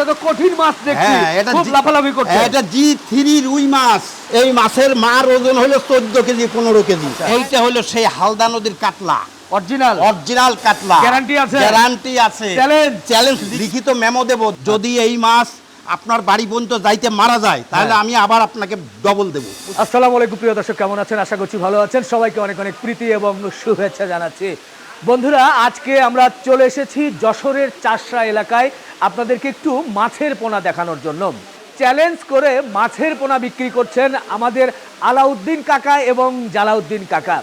এটা তো কঠিন মাছ দেখছি। হ্যাঁ এটা খুব লাফালাফি করছে। হ্যাঁ, এটা জি রুই মাছ। এই মাছের মার ওজন হলো চোদ্দ কেজি পনেরো কেজি। আচ্ছা। এইটা হলো সেই হালদা নদীর কাতলা। অরিজিনাল অরিজিনাল কাতলা। Guarantee আছে? গ্যারান্টি আছে। Challenge? চ্যালেঞ্জ লিখিত মেমো দেব। যদি এই মাছ আপনার বাড়ি পর্যন্ত যাইতে মারা যায় তাহলে হ্যাঁ। আমি আবার আপনাকে ডবল দেব। আসসালামু আলাইকুম প্রিয় দর্শক কেমন আছেন? আশা করছি ভালো আছেন। সবাইকে অনেক অনেক প্রীতি এবং শুভেচ্ছা জানাচ্ছি। বন্ধুরা, আজকে আমরা চলে এসেছি যশোরের চাষরা এলাকায় আপনাদেরকে একটু মাছের পোনা দেখানোর জন্য। চ্যালেঞ্জ করে মাছের পোনা বিক্রি করছেন আমাদের আলাউদ্দিন কাকা এবং জালাউদ্দিন কাকা।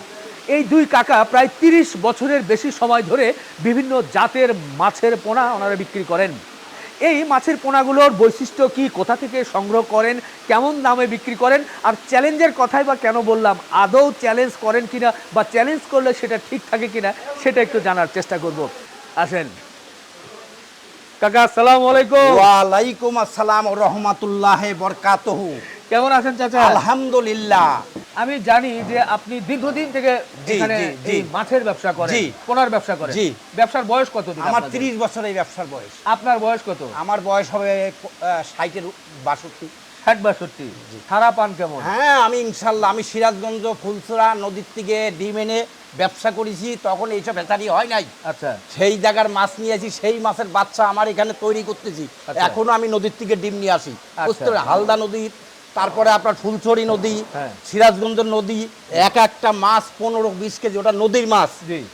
এই দুই কাকা প্রায় তিরিশ বছরের বেশি সময় ধরে বিভিন্ন জাতের মাছের পোনা ওনারা বিক্রি করেন। এই মাছের পোনাগুলোর বৈশিষ্ট্য কি? কোথা থেকে সংগ্রহ করেন? কেমন দামে বিক্রি করেন? আর চ্যালেঞ্জের কথাই বা কেন বললাম? আদৌ চ্যালেঞ্জ করেন কিনা বা চ্যালেঞ্জ করলে সেটা ঠিক থাকে কিনা সেটা একটু জানার চেষ্টা করব। আসেন। কাকা আসসালামু আলাইকুম। ওয়ালাইকুম আসসালাম রহমাতুল্লাহ বরকাতহু। কেমন আছেন চাচা? আলহামদুলিল্লাহ। আমি জানি যে আপনি দীর্ঘদিন থেকে এখানে মাছের ব্যবসা করেন। পোনার ব্যবসা করেন। জি। ব্যবসার বয়স কত আমার তিরিশ বছর এই ব্যবসার বয়স। আপনার বয়স কত? আমার বয়স হবে ষাটের বাষট্টি। ষাট বাষট্টি। সারা পান কেমন? হ্যাঁ আমি ইনশাল্লাহ আমি সিরাজগঞ্জ ফুলছড়া নদীর থেকে ডিম এনে ব্যবসা করেছি তখন এইসব ভেতারি হয় নাই। আচ্ছা। সেই জায়গার মাছ নিয়েছি সেই মাছের বাচ্চা আমার এখানে তৈরি করতেছি। আচ্ছা। এখনও আমি নদীর থেকে ডিম নিয়ে আসি। আচ্ছা। হালদা নদীর তারপরে আপনার ফুলছড়ি নদী হ্যাঁ। সিরাজগঞ্জ নদী এক একটা মাছ পনেরো বিশ কেজি ওটা নদীর মাছ।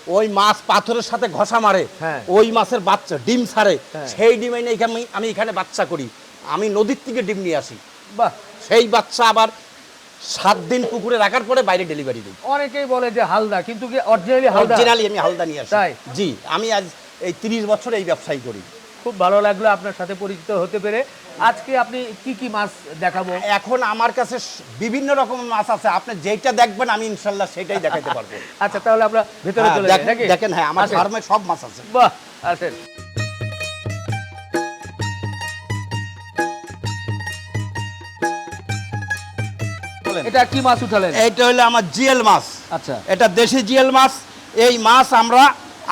ওই মাছ পাথরের সাথে ঘষা মারে। হ্যাঁ। ওই মাছের বাচ্চা ডিম ছাড়ে। হ্যাঁ। সেই ডিম এনে আমি- আমি এখানে বাচ্চা করি। আমি নদীর থেকে ডিম নিয়ে আসি। বাহ। সেই বাচ্চা আবার সাত দিন পুকুরে রাখার পরে বাইরে ডেলিভারি দিই। অনেকেই বলে যে হালদা কিন্তু কি অরিজিনালি হালদা? অরিজিনালি আমি হালদা নিয়ে আসি। তাই? জি আমি আজ এই তিরিশ বছর এই ব্যবসায়ী করি। খুব ভালো লাগল আপনার সাথে পরিচিত হতে পেরে। আজকে আপনি কি কি মাছ দেখাবো? এখন আমার কাছে বিভিন্ন রকমের মাছ আছে। আপনি যেটা দেখবেন আমি ইনশাল্লাহ সেটাই দেখাতে পারব। আচ্ছা তাহলে আমরা ভেতরে হ্যাঁ, চলে যাই দেখেন হ্যাঁ আমার ফার্মে সব মাছ আছে। বাহ আসেন। এটা কি মাছ উঠালেন? এইটা হলো আমার জিএল মাছ। আচ্ছা। এটা দেশি জিএল মাছ। এই মাছ আমরা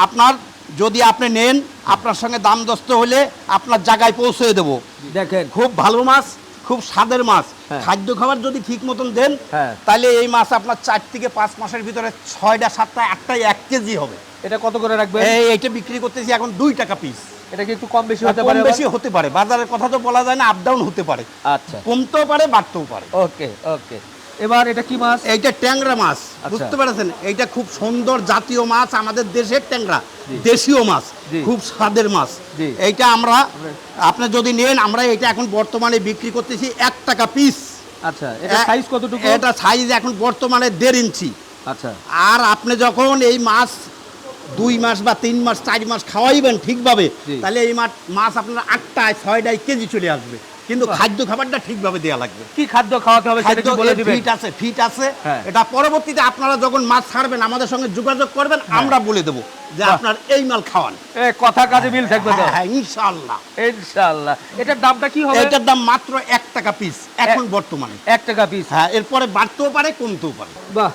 আপনার যদি আপনি নেন আপনার সঙ্গে দাম দস্ত হলে আপনার জায়গায় পৌঁছে দেবো। দেখেন খুব ভালো মাছ খুব স্বাদের মাছ। হ্যাঁ। খাদ্য খাবার যদি ঠিক মতন দেন হ্যাঁ। তাহলে এই মাছ আপনার চার থেকে পাঁচ মাসের ভিতরে ছয়টা সাতটা একটাই এক কেজি হবে। এটা কত করে রাখবে এই এইটা বিক্রি করতেছি এখন দুই টাকা পিস এটা কি একটু কম বেশি হতে পারে বেশি হতে পারে। বাজারের কথা তো বলা যায় না আপ ডাউন হতে পারে। আচ্ছা। কমতেও পারে বাড়তেও পারে। ওকে ওকে। এবার এটা কি মাছ? এইটা ট্যাংরা মাছ আচ্ছা। বুঝতে পেরেছেন? এইটা খুব সুন্দর জাতীয় মাছ আমাদের দেশের ট্যাংরা দেশীয় মাছ খুব স্বাদের মাছ। এইটা আমরা আপনি যদি নেন আমরা এটা এখন বর্তমানে বিক্রি করতেছি এক টাকা পিস আচ্ছা এটা সাইজ কতটুকু? এটা সাইজ এখন বর্তমানে দেড় ইঞ্চি। আচ্ছা। আর আপনি যখন এই মাছ দুই মাস বা তিন মাস চার মাস খাওয়াইবেন ঠিকভাবে তাহলে এই মাছ মাছ আপনার আটটায় ছয়টায় কেজি চলে আসবে। কিন্তু খাদ্য খাবারটা ঠিকভাবে দেওয়া লাগবে। কি খাদ্য খাওয়াতে হবে সেটা কি বলে দিবেন? ফিট আছে ফিট আছে। হ্যাঁ। এটা পরবর্তীতে আপনারা যখন মাছ ছাড়বেন আমাদের সঙ্গে যোগাযোগ করবেন আমরা বলে দেবো যে আপনার এই মাল খাওয়ান। এ কথা কাজে মিল থাকবে তো? হ্যাঁ হ্যাঁ ইনশাআল্লাহ। ইনশাআল্লাহ। এটার দামটা কি হবে? এটার দাম মাত্র এক টাকা পিস এখন বর্তমানে। এক টাকা পিস হ্যাঁ এরপরে বাড়তেও পারে কমতেও পারে। বাহ।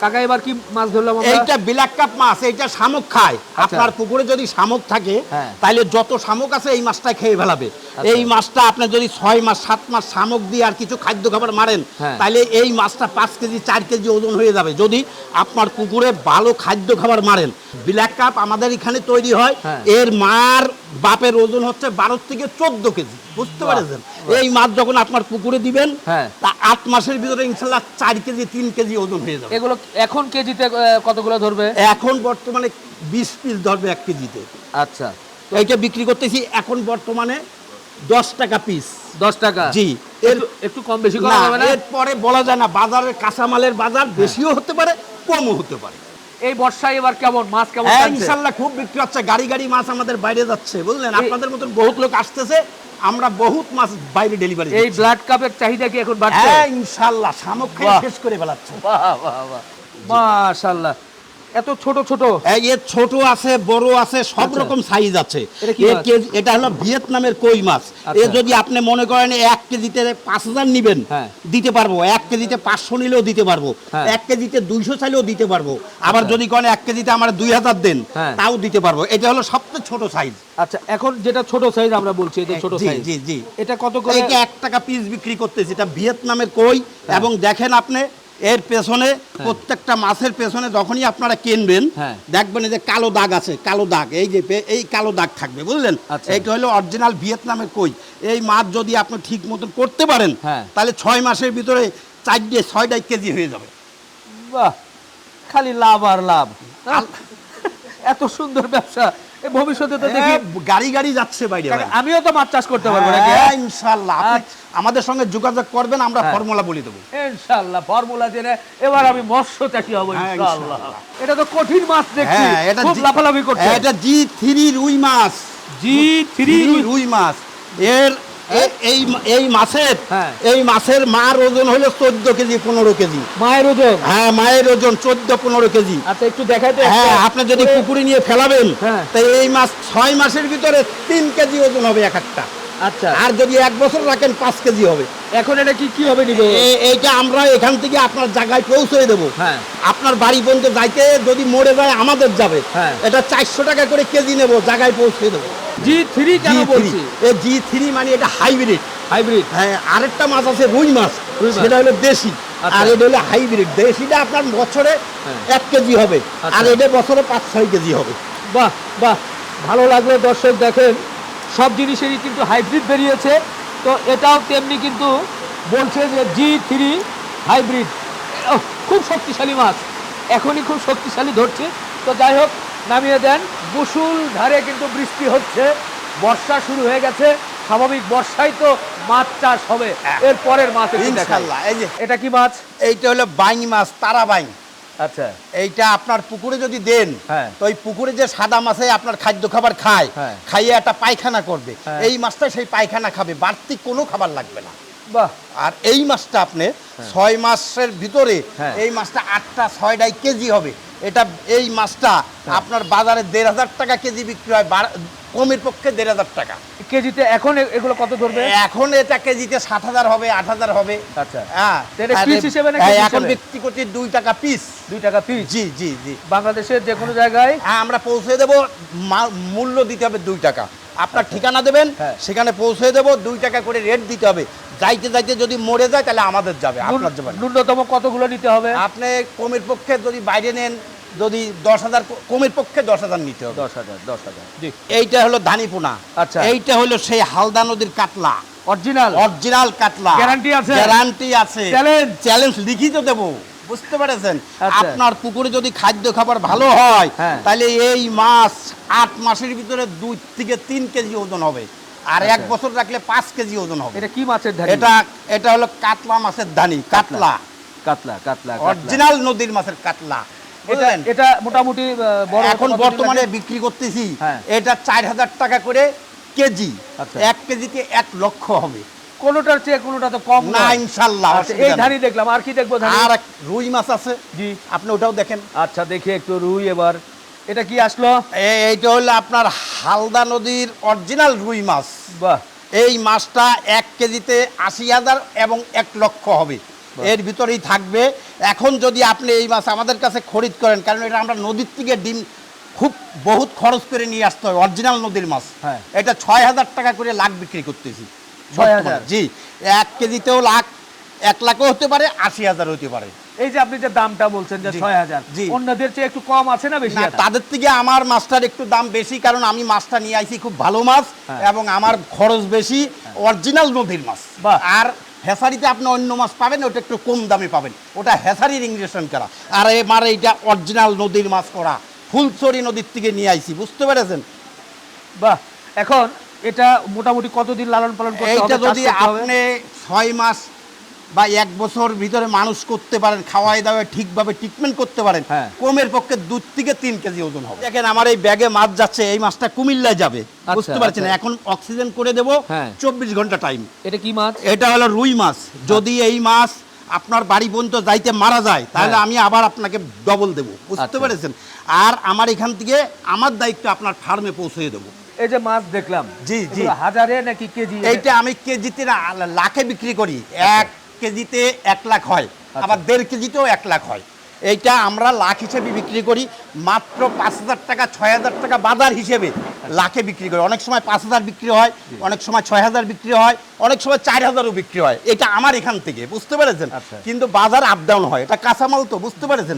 কাকা এবার কি মাছ ধরলাম আমরা এইটা বিলাক কাপ মাছ এইটা শামুক খায় আচ্ছা। আপনার পুকুরে যদি শামুক থাকে হ্যাঁ। তাহলে যত শামুক আছে এই মাছটা খেয়ে ফেলাবে এই মাছটা আপনি যদি ছয় মাস সাত মাস শামুক দিয়ে আর কিছু খাদ্য খাবার মারেন হ্যাঁ। তাহলে এই মাছটা পাঁচ কেজি চার কেজি ওজন হয়ে যাবে যদি আপনার পুকুরে ভালো খাদ্য খাবার মারেন ব্ল্যাক কাপ আমাদের এখানে তৈরি হয় হ্যাঁ। এর মার বাপের ওজন হচ্ছে বারো থেকে চোদ্দ কেজি বুঝতে পেরেছেন? এই মাছ যখন আপনার পুকুরে দিবেন হ্যাঁ। তা আট মাসের ভিতরে ইনশাল্লাহ চার কেজি তিন কেজি ওজন হয়ে যাবে। এগুলো এখন কেজিতে কতগুলো ধরবে? এখন বর্তমানে বিশ পিস ধরবে এক কেজিতে। আচ্ছা। এইটা বিক্রি করতেছি এখন বর্তমানে দশ টাকা পিস। দশ টাকা? জি। এর একটু- কম বেশি করা যাবে না? এরপরে বলা যায় না বাজারের কাঁচামালের বাজার বেশিও হতে পারে কমও হতে পারে। এই বর্ষায় এবার কেমন? মাছ কেমন হ্যাঁ ইনশাল্লাহ খুব বিক্রি হচ্ছে। গাড়ি গাড়ি মাছ আমাদের বাইরে যাচ্ছে বুঝলেন? আপনাদের মতন বহুত লোক আসতেছে আমরা বহুত মাছ বাইরে ডেলিভারি এই ব্লাড কাপের চাহিদা কি এখন বাড়ছে? হ্যাঁ ইনশাল্লাহ শামুক শেষ করে ফেলাচ্ছে। বাহ বাহ বাহ মাশাআল্লাহ এত ছোট ছোট। এর ছোট আছে বড় আছে সব আচ্ছা। রকম সাইজ আছে। এটা এটা হলো ভিয়েতনামের কই মাছ। এ আচ্ছা। যদি আপনি মনে করেন এক কেজিতে পাঁচ হাজার নিবেন হ্যাঁ। দিতে পারব। এক কেজিতে পাঁচশো নিলেও দিতে পারব। হ্যাঁ। এক কেজিতে দুইশো চাইলেও দিতে পারব। আবার যদি করেন এক কেজিতে আমার দুই হাজার দেন হ্যাঁ। তাও দিতে পারব। এটা হলো সবচেয়ে ছোট সাইজ আচ্ছা এখন যেটা ছোট সাইজ আমরা বলছি এটা ছোট সাইজ জি, জি। এটা কত করে? এইটা এক টাকা পিস বিক্রি করতেছি। এটা ভিয়েতনামের কই এবং দেখেন আপনি এর পেছনে প্রত্যেকটা মাছের পেছনে যখনই আপনারা কিনবেন হ্যাঁ। দেখবেন এই যে কালো দাগ আছে কালো দাগ এই যে এই কালো দাগ থাকবে বুঝলেন আচ্ছা। এইটা হলো অরিজিনাল ভিয়েতনামের কই এই মাছ যদি আপনি ঠিক মতন করতে পারেন হ্যাঁ। তাহলে ছয় মাসের ভিতরে চারটে ছয়টাই কেজি হয়ে যাবে বাহ খালি লাভ আর লাভ এত সুন্দর ব্যবসা ভবিষ্যতে তো দেখি হ্যাঁ, গাড়ি গাড়ি যাচ্ছে বাইরে আমিও তো মাছ চাষ করতে পারব নাকি? হ্যাঁ, ইনশাল্লাহ আচ্ছা। আমাদের সঙ্গে যোগাযোগ করবেন আমরা হ্যাঁ। ফর্মুলা বলে দেবো। ইনশাআল্লাহ ফর্মুলা জেনে এবার আমি মৎস্য চাষি হব ইনশাআল্লাহ এটা তো কঠিন মাছ দেখছি। এটা খুব লাফালাফি করছে এটা জি থ্রি রুই মাছ। জি থ্রি রুই মাছ। এর এই এই মাছের হ্যাঁ। এই মাছের মার ওজন হলো চোদ্দ কেজি পনেরো কেজি। মায়ের ওজন? হ্যাঁ মায়ের ওজন চোদ্দ পনেরো কেজি। আচ্ছা একটু দেখাই তো হ্যাঁ আপনি যদি পুকুরে নিয়ে ফেলাবেন হ্যাঁ। তাই এই মাছ ছয় মাসের ভিতরে তিন কেজি ওজন হবে এক একটা। আচ্ছা। আর যদি এক বছর রাখেন পাঁচ কেজি হবে। এখন এটা কি কি হবে নিবে? এইটা আমরা এখান থেকে আপনার জায়গায় পৌঁছে দেবো। হ্যাঁ। আপনার বাড়ি পর্যন্ত যাইতে যদি মরে যায় আমাদের যাবে। হ্যাঁ। এটা চারশো টাকা করে কেজি নেব জায়গায় পৌঁছে দেবো। জি থ্রি কেন বলছি? জি থ্রি মানে এটা হাইব্রিড হাইব্রিড হ্যাঁ আরেকটা মাছ আছে রুই মাছ। সেটা হলো দেশি। আচ্ছা। আর এটা হলো হাইব্রিড দেশিটা আপনার বছরে হ্যাঁ। এক কেজি হবে। আচ্ছা। আর এটা বছরে পাঁচ ছয় কেজি হবে। বাহ বাহ। ভালো লাগল দর্শক দেখেন। সব জিনিসেরই কিন্তু হাইব্রিড বেরিয়েছে। তো এটাও তেমনি কিন্তু বলছে যে জি থ্রি হাইব্রিড খুব শক্তিশালী মাছ। এখনই খুব শক্তিশালী ধরছে। তো যাই হোক নামিয়ে দেন। বসুল ধারে কিন্তু বৃষ্টি হচ্ছে। বর্ষা শুরু হয়ে গেছে। স্বাভাবিক বর্ষায় তো মাছ চাষ হবে। এর পরের মাছ এটা কি মাছ? এইটা হলো বাইং মাছ তারা বাইং আচ্ছা এইটা আপনার পুকুরে যদি দেন হ্যাঁ। তো ওই পুকুরে যে সাদা মাছে আপনার খাদ্য খাবার খায় হ্যাঁ। খাইয়ে একটা পায়খানা করবে হ্যাঁ। এই মাছটা সেই পায়খানা খাবে বাড়তি কোনো খাবার লাগবে না বাহ আর এই মাছটা আপনি ছয় মাসের ভিতরে। এই মাছটা আটটা ছয়টাই কেজি হবে এটা এই মাছটা আপনার বাজারে দেড় হাজার টাকা কেজি বিক্রি হয় কমের পক্ষে দেড় হাজার টাকা। কেজিতে এখন এগুলো কত ধরবে? এখন এটা কেজিতে সাত হাজার হবে আট হাজার হবে। আচ্ছা। হ্যাঁ। হ্যাঁ, এখন? বিক্রি করছি দুই টাকা পিস। দুই টাকা পিস? জি জি জি। বাংলাদেশের যে কোনো জায়গায়? হ্যাঁ আমরা পৌঁছে দেবো মূল্য দিতে হবে দুই টাকা। আপনার ঠিকানা দেবেন হ্যাঁ। সেখানে পৌঁছে দেবো দুই টাকা করে রেট দিতে হবে। যাইতে যাইতে যদি মরে যায় তাহলে আমাদের যাবে আপনার যাবে ন্যূনতম কতগুলো নিতে হবে? আপনি কমের পক্ষে যদি বাইরে নেন যদি দশ হাজার কমের পক্ষে দশ হাজার নিতে হবে। দশ হাজার দশ হাজার। এইটা হলো ধানিপোনা আচ্ছা। এইটা হলো সেই হালদা নদীর কাতলা। অরিজিনাল অরিজিনাল কাতলা। Guarantee আছে? গ্যারান্টি আছে। Challenge? চ্যালেঞ্জ লিখিত দেবো। বুঝতে পেরেছেন আচ্ছা। আপনার পুকুরে যদি খাদ্য খাবার ভালো হয় হ্যাঁ। তাহলে এই মাছ আট মাসের ভিতরে দুই থেকে তিন কেজি ওজন হবে আর এক আচ্ছা। বছর রাখলে পাঁচ কেজি ওজন হবে এটা কি মাছের ধানি এটা এটা হলো কাতলা মাছের দানি কাতলা কাতলা কাতলা। অরিজিনাল নদীর মাছের কাতলা এটা মোটামুটি এখন বর্তমানে বিক্রি করতেছি হ্যাঁ। এটা চার হাজার টাকা করে কেজি আচ্ছা। এক কেজিতে এক লক্ষ হবে কোনোটার চেয়ে কোনোটা তো কম না নয়। ইনশাল্লাহ আচ্ছা, এই ধানি দেখলাম আর কি দেখব ধানি? আর রুই মাছ আছে। জি। আপনি ওটাও দেখেন। আচ্ছা দেখি একটু রুই এবার। এটা কি আসলো? এইটা হলো আপনার হালদা নদীর অরিজিনাল রুই মাছ। বাহ। এই মাছটা এক কেজিতে আশি হাজার এবং এক লক্ষ হবে। এর ভিতরেই থাকবে। এখন যদি আপনি এই মাছ আমাদের কাছে খরিদ করেন কারণ এটা আমরা নদীর থেকে ডিম খুব বহুত খরচ করে নিয়ে আসতে হয় অরিজিনাল নদীর মাছ। হ্যাঁ। এটা ছয় হাজার টাকা করে লাখ বিক্রি করতেছি। 6,000? জি এক কেজিতেও লাখ এক লাখও হতে পারে আশি হাজার হতে পারে। এই যে আপনি যে দামটা বলছেন যে ছয় হাজার। অন্যদের চেয়ে একটু কম আছে না বেশি? তাদের থেকে আমার মাছটার একটু দাম বেশি কারণ আমি মাছটা নিয়ে আইছি খুব ভালো মাছ হ্যাঁ। এবং আমার খরচ বেশি অরিজিনাল নদীর মাছ। বাহ। আর হেসারিতে আপনি অন্য মাছ পাবেন ওটা একটু কম দামে পাবেন। ওটা হেসারির ইংরেশন করা। আর এবার এইটা অরিজিনাল নদীর মাছ করা ফুলচরি নদীর থেকে নিয়ে আইছি বুঝতে পেরেছেন? বাহ এখন এটা মোটামুটি কতদিন লালন পালন করতে হবে চাষ যদি আপনি ছয় মাস বা এক বছর ভিতরে মানুষ করতে পারেন খাওয়াই দাওয়াই ঠিকভাবে ট্রিটমেন্ট করতে পারেন হ্যাঁ। কমের পক্ষে দু থেকে তিন কেজি ওজন হবে দেখেন আমার এই ব্যাগে মাছ যাচ্ছে এই মাছটা কুমিল্লায় যাবে বুঝতে পারছেন আচ্ছা। এখন অক্সিজেন করে দেবো হ্যাঁ। চব্বিশ ঘণ্টা টাইম এটা কি মাছ এটা হলো রুই মাছ যদি এই মাছ আপনার বাড়ি পর্যন্ত যাইতে মারা যায় তাহলে হ্যাঁ। আমি আবার আপনাকে ডবল দেবো বুঝতে আচ্ছা। পেরেছেন আর আমার এখান থেকে আমার দায়িত্ব আপনার ফার্মে পৌঁছে দেবো এই যে মাছ দেখলাম জি, জি। হাজারে নাকি কেজি? এইটা আমি কেজিতে লাখে বিক্রি করি। এক কেজিতে এক লাখ হয় আবার দেড় কেজিতেও এক লাখ হয়। এইটা আমরা লাখ হিসেবে বিক্রি করি মাত্র পাঁচ হাজার টাকা ছয় হাজার টাকা বাজার হিসেবে লাখে বিক্রি করি। অনেক সময় পাঁচ হাজার বিক্রি হয় অনেক সময় ছয় হাজার বিক্রি হয় অনেক সময় চার হাজারও বিক্রি হয়। এটা আমার এখান থেকে বুঝতে পেরেছেন? আচ্ছা। কিন্তু বাজার আপ ডাউন হয় এটা কাঁচামাল তো বুঝতে পেরেছেন?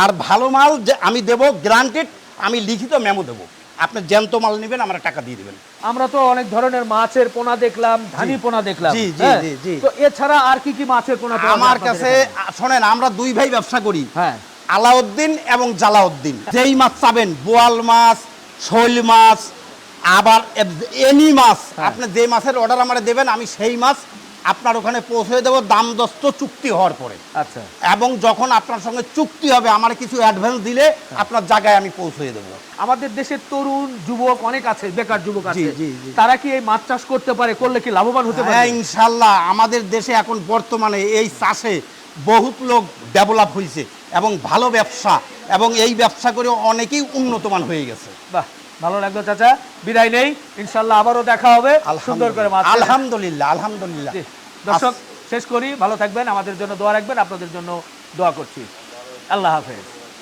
আর ভালো মাল যে আমি দেবো গ্রান্টেড আমি লিখিত মেমো দেবো। আপনি জ্যান্ত মাল নেবেন আমরা টাকা দিয়ে দেবেন। আমরা তো অনেক ধরনের মাছের পোনা দেখলাম ধানি পোনা দেখলাম জি, জি, হ্যাঁ? জি, জি। তো এছাড়া আর কি কি মাছের পোনা আমার কাছে শোনেন আমরা দুই ভাই ব্যবসা করি। হ্যাঁ। আলাউদ্দিন এবং জালাউদ্দিন। যেই মাছ চাবেন বোয়াল মাছ শৈল মাছ আবার এনি মাছ। হ্যাঁ। আপনি যে মাছের অর্ডার আমার দেবেন আমি সেই মাছ আপনার ওখানে পৌঁছে দেবো দাম দস্ত চুক্তি হওয়ার পরে। আচ্ছা। এবং যখন আপনার সঙ্গে চুক্তি হবে আমার কিছু অ্যাডভান্স দিলে হ্যাঁ। আপনার জায়গায় আমি পৌঁছে দেবো। আমাদের দেশের তরুণ যুবক অনেক আছে বেকার যুবক আছে। তারা কি এই মাছ চাষ করতে পারে করলে কি লাভবান হতে হ্যাঁ পারে ইনশাল্লাহ আমাদের দেশে এখন বর্তমানে এই চাষে বহুত লোক ডেভেলপ হয়েছে এবং ভালো ব্যবসা এবং এই ব্যবসা করে অনেকেই উন্নতমান হয়ে গেছে। বাহ। ভালো লাগল চাচা। বিদায় নেই। ইনশাল্লাহ আবারও দেখা হবে। সুন্দর করে আলহামদুলিল্লাহ আলহামদুলিল্লাহ দর্শক শেষ করি। ভালো থাকবেন। আমাদের জন্য দোয়া রাখবেন। আপনাদের জন্য দোয়া করছি। আল্লাহ হাফেজ।